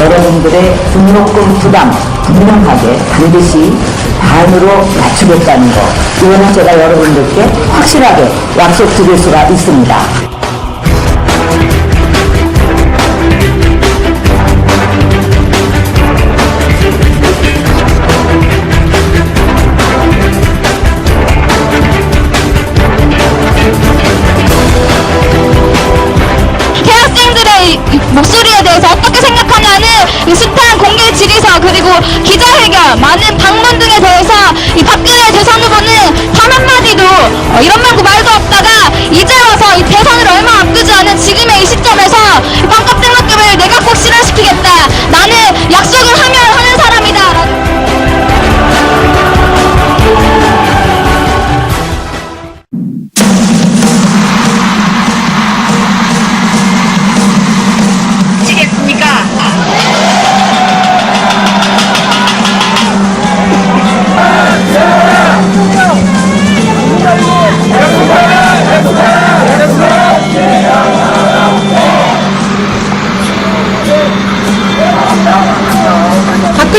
여러분들의 등록금 부담 분명하게 반드시 반으로 맞추겠다는 거 이거는 제가 여러분들께 확실하게 약속드릴 수가 있습니다.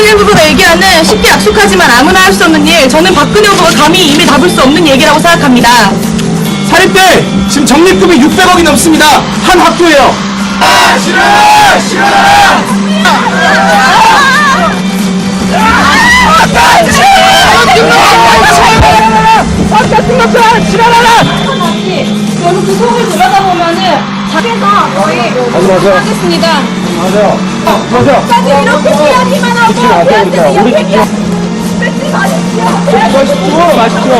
박근혜 후보가 얘기하는 쉽게 약속하지만 아무나 할 수 없는 일, 저는 박근혜 후보가 감히 이미 답을 수 없는 얘기라고 생각합니다. 사립대 지금 적립금이 600억이 넘습니다. 한 학교예요. 저는 그 속을 들여다보면은 밖에서 거의 하겠습니다. 맞아요. 맞아요. 사실 이렇게 이야기만 하고 우리한테는 우리 옆에 맛있죠, 맛있죠.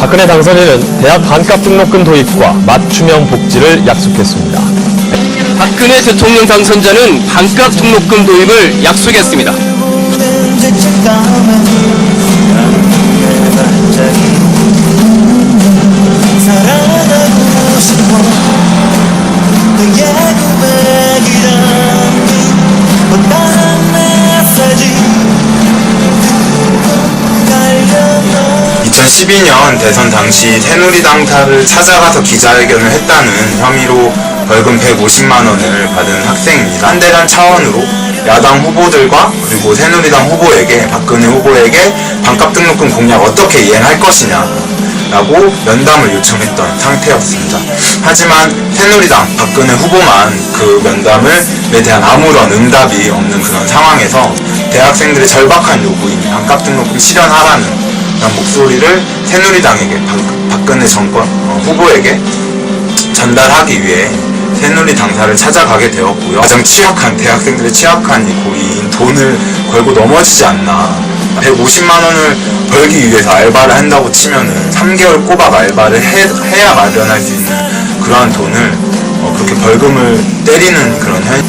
박근혜 당선인은 대학 반값 등록금 도입과 맞춤형 복지를 약속했습니다. 박근혜 대통령 당선자는 반값 등록금 도입을 약속했습니다. 2012년 대선 당시 새누리당사를 찾아가서 기자회견을 했다는 혐의로 벌금 150만 원을 받은 학생입니다. 한대란 차원으로 야당 후보들과 그리고 새누리당 후보에게 박근혜 후보에게 반값 등록금 공약 어떻게 이행할 것이냐 라고 면담을 요청했던 상태였습니다. 하지만 새누리당 박근혜 후보만 그 면담을에 대한 아무런 응답이 없는 그런 상황에서 대학생들의 절박한 요구인 반값 등록금 실현하라는 그런 목소리를 새누리당에게 박, 근혜 정권 어, 후보에게 전달하기 위해 새누리 당사를 찾아가게 되었고요. 가장 취약한 대학생들의 취약한 이 고인 돈을 걸고 넘어지지 않나 150만 원을 벌기 위해서 알바를 한다고 치면은 3개월 꼬박 알바를 해, 야 마련할 수 있는 그러한 돈을 어, 그렇게 벌금을 때리는 그런 현.